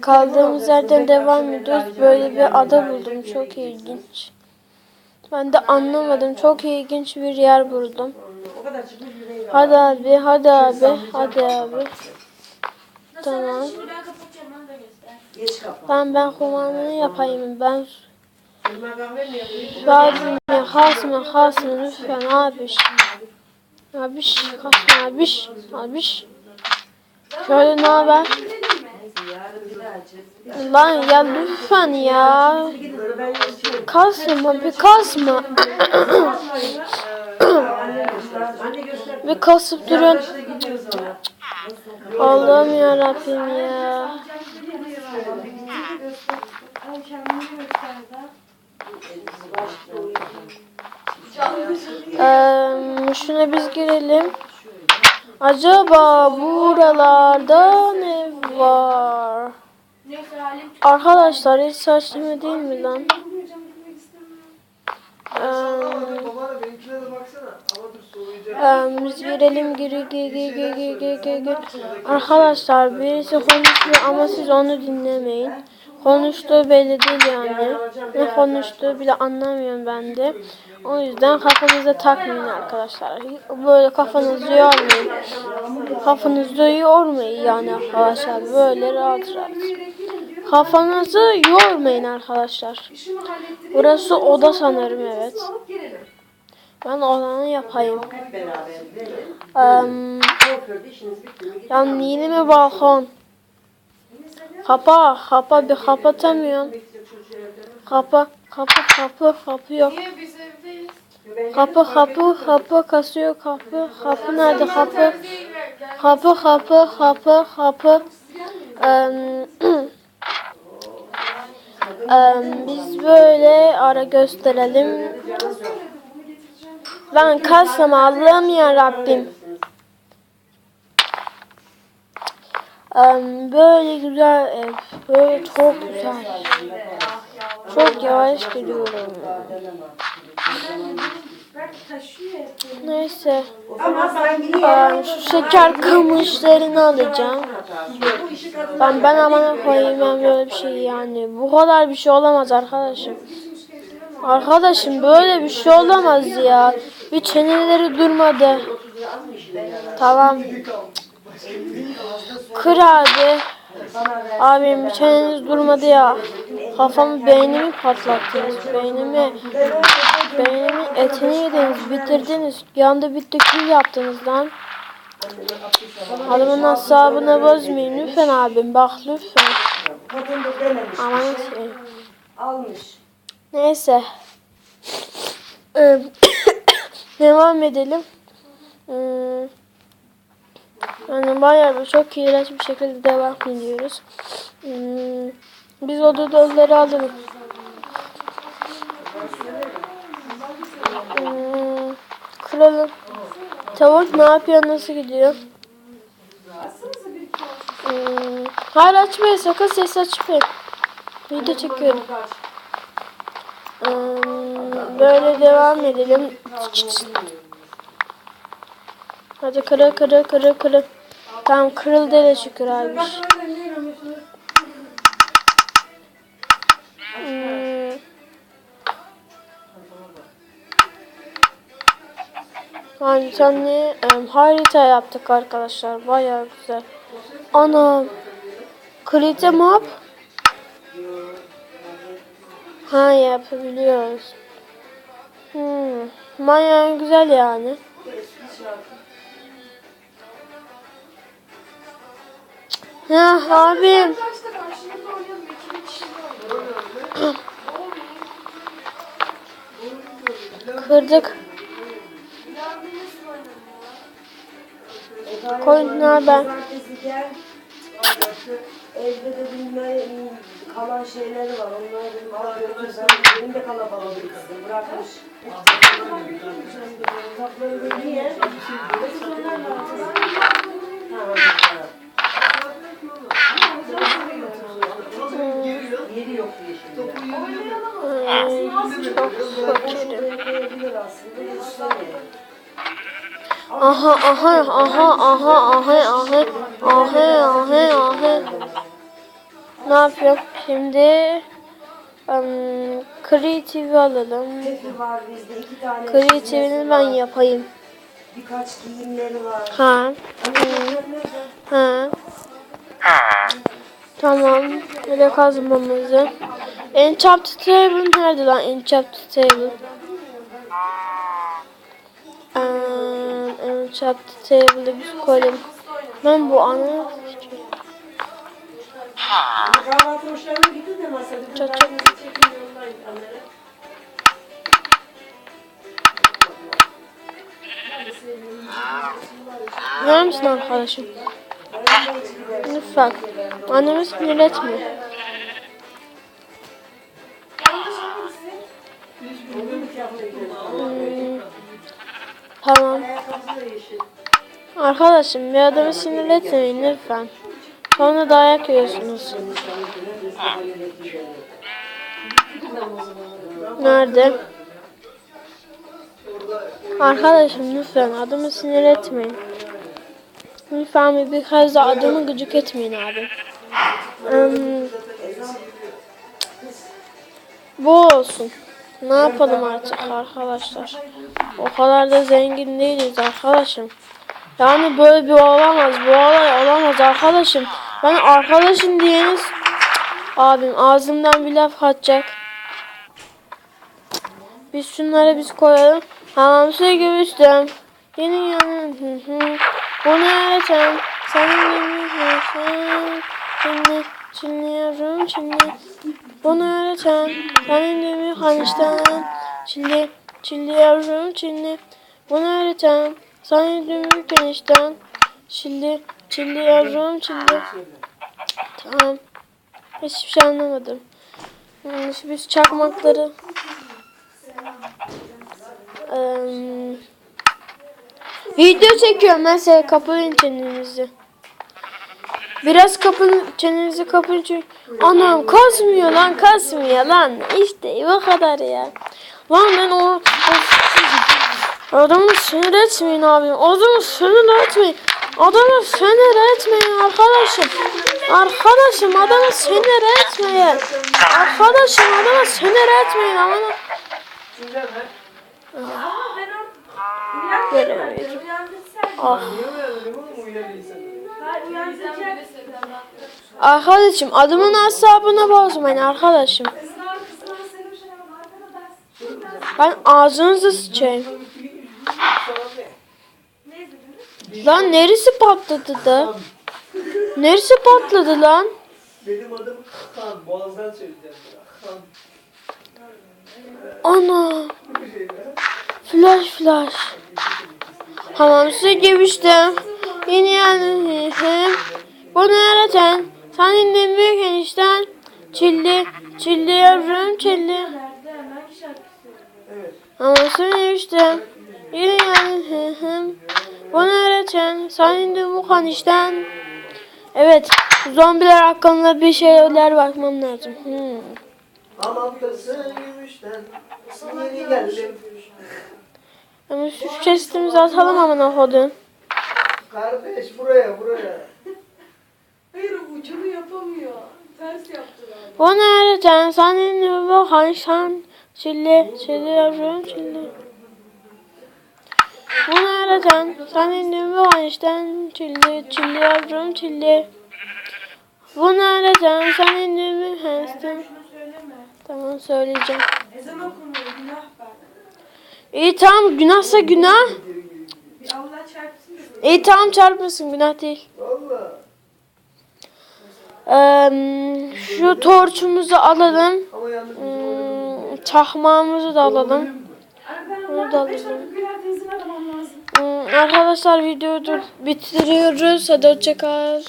Kaldığımız yerden devam ediyoruz. Böyle bir ada buldum. Çok ilginç. Ben de anlamadım. Çok ilginç bir yer buldum. O kadar çıkmış yüreği var. Hadi abi, hadi abi, hadi abi. Tamam. Şimdi ben kumandayı yapayım. Ben? Abim ya kasma kasma lütfen abiş. Abiş kasma abiş. Abiş. Şöyle ne haber? Lan ya lütfen ya. Kasma bir kasma. bir kasıp durun. Allah'ım yarabbim ya. Ee, şuna biz girelim. Acaba buralarda ne var. Arkadaşlar hiç saçma değil mi lan? Ee, ee, biz girelim giri gir gir gir gir gir. Arkadaşlar birisi konuşuyor ama siz onu dinlemeyin. Konuştuğu belli değil yani. Ne konuştuğu bile anlamıyorum ben de. O yüzden kafanıza takmayın arkadaşlar. Böyle kafanızı yormayın. Kafanızı yormayın yani arkadaşlar. Böyle rahat rahat. Kafanızı yormayın arkadaşlar. Burası oda sanırım evet. Ben odanı yapayım. Um, Kuaförde işiniz bitti mi? Gidin. ya yeni mi balkon? Kapa, kapa bir kapatamıyorum. Kapa, kapı, kapı, kapı yok. Kapı, kapı, kapı kasıyor kapı. Kapı nerede kapı? Kapı, kapı, kapı, kapı. Biz böyle ara gösterelim. Lan kasma Allah'ım ya Rabbim. Böyle güzel ev. Böyle çok güzel. Çok yavaş gidiyorum. Neyse. Ben şu şeker kamışlarını alacağım. Ben ben amana koyayım ben böyle bir şey yani. Bu kadar bir şey olamaz arkadaşım. Arkadaşım böyle bir şey olamaz ya. Bir çeneleri durmadı. Tamam. Kır abi. Abim çeneniz durmadı ya. Kafamı beynimi patlattınız. Beynimi beynimin etini yediniz, bitirdiniz. Anda bitti kül yaptınız lan. Adamın asabını bozmayın lütfen abim bak lütfen. Aman şey. Almış. Neyse. Devam edelim. Ee, Yani bayağı bir çok iğrenç bir şekilde devam ediyoruz. Hmm, Biz o dodoları alalım. Hmm, Kralım. Tavuk ne yapıyor? Nasıl gidiyor? Hmm, Hayır açmayın. Sakın ses açmayın. Video çekiyorum. Hmm, Böyle devam edelim. Hadi kırıl kırıl kırıl kırıl. Tamam kırıldı da şükür abi. Hmm. Yani senle em, harita yaptık arkadaşlar. Bayağı güzel. Anam. Krite map. Ha yapabiliyoruz. Hmm. Bayağı güzel yani. Ya abi. Kırdık. Koyun ne haber? Evde de bilmem kalan şeyleri var. Onları benim alıyorum. Sen benim de kalabalık kızım bırakmış. Niye? Biz onlarla yok diye şimdi. Ay, çok fakirim. Aha aha aha aha aha aha aha aha aha Ne yapıyorum? Şimdi um, Creative alalım. Var bizde iki tane. Creative'ini ben yapayım. Birkaç giyimleri var. Ha. Ha. Tamam. Böyle kazmamızı. Enchanted table nerede lan? Enchanted table. Um, Enchanted table'ı biz koyalım. Ben bu anı yollayın kamera. Ver misin arkadaşım? Lütfen. Annemi sinir etme. Tamam. Arkadaşım bir adamı sinir etmeyin lütfen. Sonra dayak yiyorsunuz. Nerede? Arkadaşım lütfen adamı sinir etmeyin. Lütfen bir birkaç da adamı gıcık etmeyin abi. Hmm, bu olsun. Ne yapalım artık arkadaşlar? O kadar da zengin değiliz arkadaşım. Yani böyle bir olamaz. Bu olay olamaz arkadaşım. Ben arkadaşım diyeniz abim ağzımdan bir laf kaçacak. Biz şunları biz koyalım. Hamamsı görüştüm. Yeni yanın. Bunu öğreten senin gibi hüsnün. Şimdi çinliyorum şimdi. Bunu öğreten senin gibi hanişten. Çilli çilliyorum çilli. Bunu öğreten senin gibi genişten. Çilli çilliyorum çilli. Tamam. Hiçbir şey anlamadım. Hmm, Şimdi biz çakmakları Eee, video çekiyorum ben size kapatın çenenizi. Biraz kapın çenenizi kapın çünkü anam kasmıyor lan kasmıyor lan işte o kadar ya. Lan ben o, o adamı sinir etmeyin abi adamı sinir etmeyin adamı sinir etmeyin arkadaşım arkadaşım adamı sinir etmeyin arkadaşım adamı sinir etmeyin ama Düşüncen ne? Göremiyorum. Ah. Niye uyandın uyuyabilirsen? Arkadaşım adamın asabını bozmayın arkadaşım. Ben ağzınızı sıçayım. Lan neresi patladı da? Neresi patladı lan? Benim adım Kan. Boğazdan söyleyeceğim. Kan. Ana. Flash flash. Tamam size girmiştim. Yeni yani Bunu öğreten. Senin de büyük enişten. Çilli. Çilli yavrum çilli. Ama söylemiştim. Yine yani Bunu öğreten. Senin de bu kanişten. Evet. Zombiler hakkında bir şeyler bakmam lazım. Hmm. Aman kızı gümüşten. Yeni geldim. Ama şu chestimizi atalım amına kodum. Kardeş buraya buraya. Hayır ucunu yapamıyor. Ters yaptılar. Bunu öğreten senin bu kanişten. Çilli. Çilli yavrum çilli. Bunu öğreten senin de bu kanişten. Çilli. Çilli yavrum çilli. Bunu öğreten senin de bu söyleme. Tamam söyleyeceğim. Ezan okunuyor. İyi tamam günahsa günah. İyi tamam çarpmasın günah değil. Ee, şu torçumuzu alalım. Hmm, çakmağımızı da alalım. Bunu da alalım. Hmm, arkadaşlar videoyu bitiriyoruz. Hadi hoşçakal.